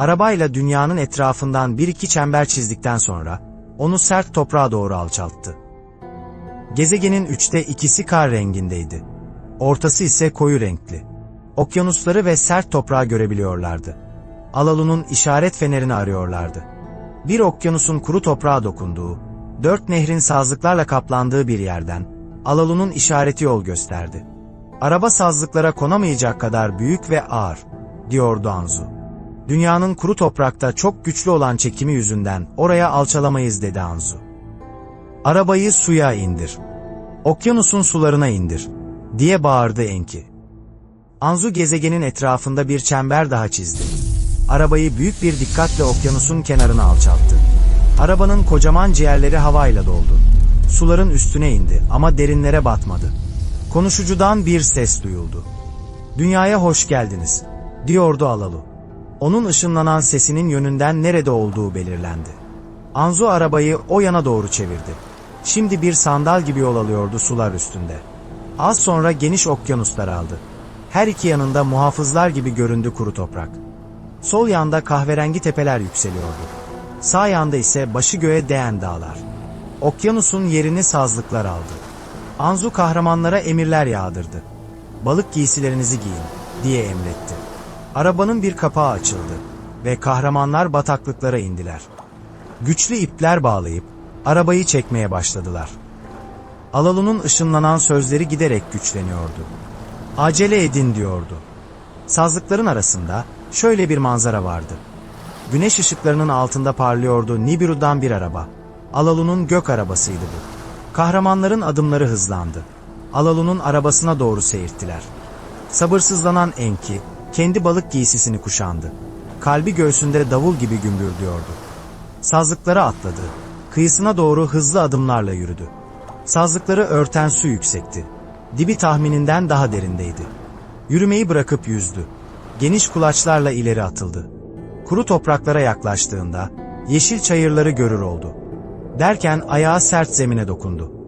Arabayla dünyanın etrafından bir iki çember çizdikten sonra, onu sert toprağa doğru alçalttı. Gezegenin üçte ikisi kar rengindeydi. Ortası ise koyu renkli. Okyanusları ve sert toprağı görebiliyorlardı. Alalu'nun işaret fenerini arıyorlardı. Bir okyanusun kuru toprağa dokunduğu, dört nehrin sazlıklarla kaplandığı bir yerden, Alalu'nun işareti yol gösterdi. Araba sazlıklara konamayacak kadar büyük ve ağır, diyordu Anzu. Dünyanın kuru toprakta çok güçlü olan çekimi yüzünden oraya alçalamayız dedi Anzu. Arabayı suya indir. Okyanusun sularına indir, diye bağırdı Enki. Anzu gezegenin etrafında bir çember daha çizdi. Arabayı büyük bir dikkatle okyanusun kenarına alçalttı. Arabanın kocaman ciğerleri havayla doldu. Suların üstüne indi ama derinlere batmadı. Konuşucudan bir ses duyuldu. Dünyaya hoş geldiniz, diyordu Alalu. Onun ışınlanan sesinin yönünden nerede olduğu belirlendi. Anzu arabayı o yana doğru çevirdi. Şimdi bir sandal gibi yol alıyordu sular üstünde. Az sonra geniş okyanuslar aldı. Her iki yanında muhafızlar gibi göründü kuru toprak. Sol yanda kahverengi tepeler yükseliyordu. Sağ yanda ise başı göğe değen dağlar. Okyanusun yerini sazlıklar aldı. Anzu kahramanlara emirler yağdırdı. Balık giysilerinizi giyin, diye emretti. Arabanın bir kapağı açıldı ve kahramanlar bataklıklara indiler. Güçlü ipler bağlayıp arabayı çekmeye başladılar. Alalu'nun ışınlanan sözleri giderek güçleniyordu. Acele edin diyordu. Sazlıkların arasında şöyle bir manzara vardı. Güneş ışıklarının altında parlıyordu Nibiru'dan bir araba. Alalu'nun gök arabasıydı bu. Kahramanların adımları hızlandı. Alalu'nun arabasına doğru seyirttiler. Sabırsızlanan Enki, kendi balık giysisini kuşandı. Kalbi göğsünde davul gibi gümbürdüyordu. Sazlıklara atladı. Kıyısına doğru hızlı adımlarla yürüdü. Sazlıkları örten su yüksekti. Dibi tahmininden daha derindeydi. Yürümeyi bırakıp yüzdü. Geniş kulaçlarla ileri atıldı. Kuru topraklara yaklaştığında yeşil çayırları görür oldu. Derken ayağı sert zemine dokundu.